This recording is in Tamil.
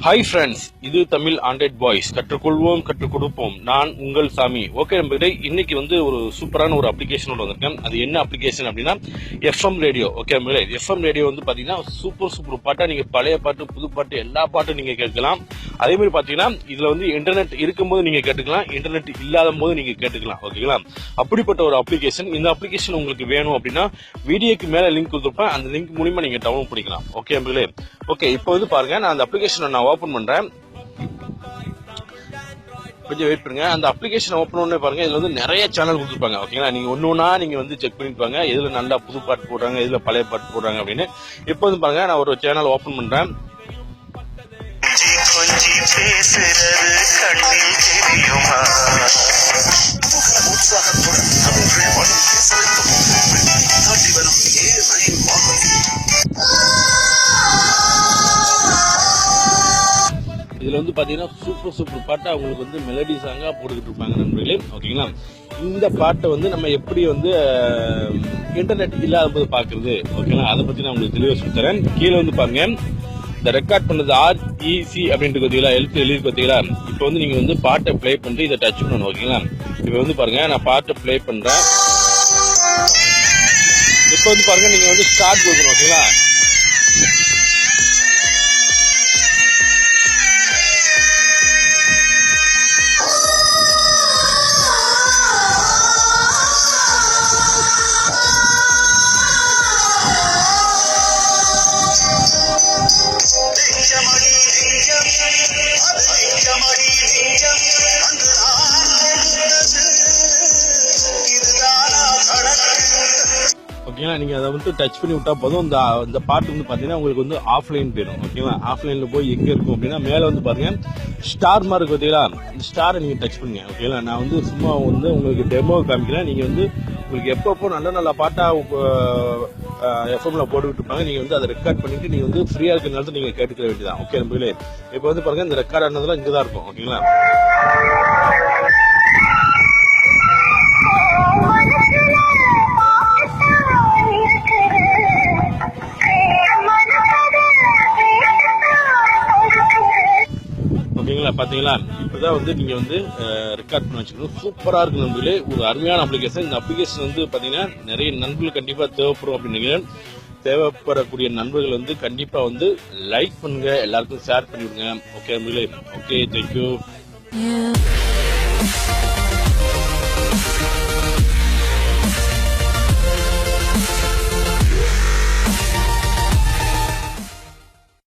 ஹாய் ஃப்ரெண்ட்ஸ் இது தமிழ் ஆண்ட்ராய்ட் பாய்ஸ் கற்றுக்கொள்வோம் கற்றுக் கொடுப்போம் நான் உங்கள் சாமி. ஓகே நம்பர்களே இன்னைக்கு வந்து ஒரு சூப்பரான ஒரு அப்ளிகேஷனோட வந்திருக்கேன் அது என்ன அப்ளிகேஷன் அப்படின்னா எஃப்எம் ரேடியோ ஓகே நம்பர்களே எஃப்எம் ரேடியோ வந்து பாத்தீங்கன்னா சூப்பர் சூப்பர் பாட்டா நீங்க பழைய பாட்டு புது பாட்டு எல்லா பாட்டும் நீங்க கேட்கலாம். அதே மாதிரி பாத்தீங்கன்னா இதுல வந்து இன்டர்நெட் இருக்கும்போது நீங்க கேட்டுக்கலாம் இன்டர்நெட் இல்லாத போது நீங்க கேட்டுக்கலாம் ஓகேங்களா? அப்படிப்பட்ட ஒரு அப்ளிகேஷன் இந்த அப்ளிகேஷன் உங்களுக்கு வேணும் அப்படின்னா வீடியோக்கு மேல லிங்க் கொடுத்துருப்பேன். அந்த லிங்க் மூலியமா நீங்க டவுன்லோட் பண்ணிக்கலாம். ஓகே நம்பர்களே ஓகே இப்போ வந்து பாருங்க நான் அந்த அப்ளிகேஷனை நான் ஓபன் பண்றேன். கொஞ்சம் வெயிட் பண்ணுங்க. அந்த அப்ளிகேஷன் ஓப்பன் பண்ணி பாருங்க இதுல வந்து நிறைய சேனல் கொடுத்துருப்பாங்க ஓகேங்களா? நீங்க ஒன்னு ஒன்னா நீங்க வந்து செக் பண்ணிருப்பாங்க எதுல நல்லா புது பாட்டு போடுறாங்க எதுல பழைய பாட்டு போடுறாங்க அப்படின்னு. இப்போ வந்து பாருங்க நான் ஒரு சேனல் ஓப்பன் பண்றேன். பேசுறது கண்ணில் தெரியுமா? உற்சாகத்துடன் வரும் வானொலி இதுல வந்து பாத்தீங்கன்னா சூப்பர் சூப்பர் பாட்டை அவங்களுக்கு வந்து மெலடி சாங்கா போட்டுக்கிட்டு இருப்பாங்க நண்பர்களே. ஓகேங்களா? இந்த பாட்டை வந்து நம்ம எப்படி வந்து இன்டர்நெட் இல்லாத போது பாக்குறது ஓகேங்களா? அதை பத்தி நான் உங்களுக்கு தெளிவாக சொல்லித்தரேன் கீழே வந்து பாருங்க. இந்த ரெக்கார்ட் பண்ணது ஆர்இசி அப்படின்ட்டு பார்த்தீங்களா எழுத்து எழுதி பார்த்தீங்களா இப்போ வந்து நீங்கள் வந்து பாட்டை ப்ளே பண்ணிட்டு இதை டச் பண்ணணும் ஓகேங்களா இப்போ வந்து பாருங்கள் நான் பாட்டை ப்ளே பண்ணுறேன் இப்போ வந்து பாருங்கள் நீங்கள் வந்து ஸ்டார்ட் கொடுக்கணும் ஓகேங்களா ஓகேங்களா நீங்க அதை வந்து டச் பண்ணி விட்டா போதும். இந்த இந்த பாட்டு வந்து பாத்தீங்கன்னா உங்களுக்கு வந்து ஆஃப்லைன் போயிடும். ஓகேங்களா ஆஃப்லைன்ல போய் எங்க இருக்கும் அப்படின்னா மேல வந்து பாருங்க ஸ்டார் மார்க் பார்த்தீங்களா பாத்தீங்களா? இந்த ஸ்டாரை நீங்க டச் பண்ணுங்க. ஓகேங்களா நான் வந்து சும்மா வந்து உங்களுக்கு டெமோ காமிக்கிறேன். நீங்க வந்து உங்களுக்கு எப்பப்போ நல்ல நல்ல பாட்டா எஃப்எம்ல போட்டுக்கிட்டு இருப்பாங்க. நீங்க வந்து அதை ரெக்கார்ட் பண்ணிட்டு நீங்க வந்து ஃப்ரீயா இருக்கிற நேரத்தில் நீங்க கேட்டுக்கிற வேண்டியதான் ஓகே நம்பளே இப்போ வந்து பாருங்க இந்த ரெக்கார்ட் ஆனதெல்லாம் இங்கே தான் இருக்கும் ஓகேங்களா பார்த்தீங்களா இப்போதான் வந்து நீங்கள் வந்து ரெக்கார்ட் பண்ணி வச்சுக்கணும். சூப்பராக இருக்கு நண்பர்களே. ஒரு அருமையான அப்ளிகேஷன் இந்த அப்ளிகேஷன் வந்து பார்த்தீங்கன்னா நிறைய நண்பர்கள் கண்டிப்பாக தேவைப்படும் அப்படின்னு நினைக்கிறேன். தேவைப்படக்கூடிய நண்பர்கள் வந்து கண்டிப்பாக வந்து லைக் பண்ணுங்க. எல்லாருக்கும் ஷேர் பண்ணிவிடுங்க. ஓகே நண்பர்களே. Okay thank you you.